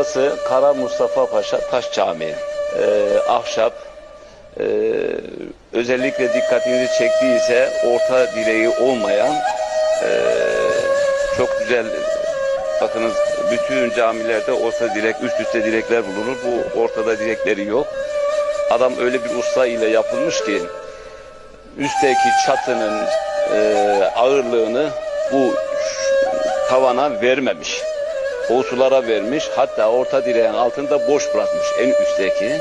adı Kara Mustafa Paşa Taş Camii. Ee, ahşap. Ee, özellikle dikkatinizi çektiyse orta direği olmayan ee, çok güzel bakınız bütün camilerde orta direk üst üste direkler bulunur. Bu ortada direkleri yok. Adam öyle bir usta ile yapılmış ki üstteki çatının e, ağırlığını bu tavana vermemiş. O sulara vermiş. Hatta orta direğin altında boş bırakmış en üstteki.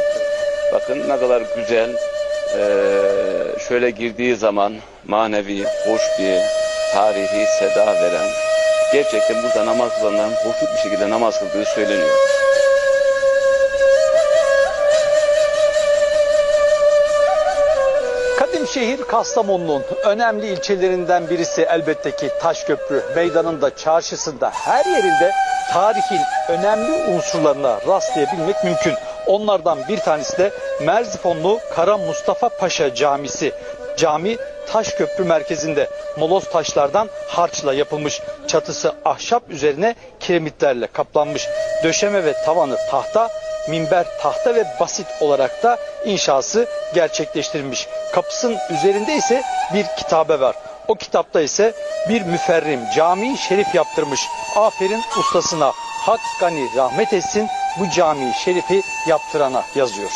Bakın ne kadar güzel. e, şöyle girdiği zaman manevi, hoş bir tarihi seda veren. Gerçekten burada namaz kılanların hoşnut bir şekilde namaz kıldığı söyleniyor. Kadim şehir Kastamonu'nun önemli ilçelerinden birisi elbette ki Taşköprü. Meydanında, çarşısında her yerinde tarihin önemli unsurlarına rastlayabilmek mümkün. Onlardan bir tanesi de Merzifonlu Kara Mustafa Paşa Camisi. Cami Taşköprü merkezinde moloz taşlardan harçla yapılmış. Çatısı ahşap üzerine kiremitlerle kaplanmış. Döşeme ve tavanı tahta, minber tahta ve basit olarak da inşası gerçekleştirilmiş. Kapısının üzerinde ise bir kitabe var. O kitapta ise bir müferrim cami şerif yaptırmış. Aferin ustasına. Hak gani rahmet etsin bu cami şerifi yaptırana yazıyor.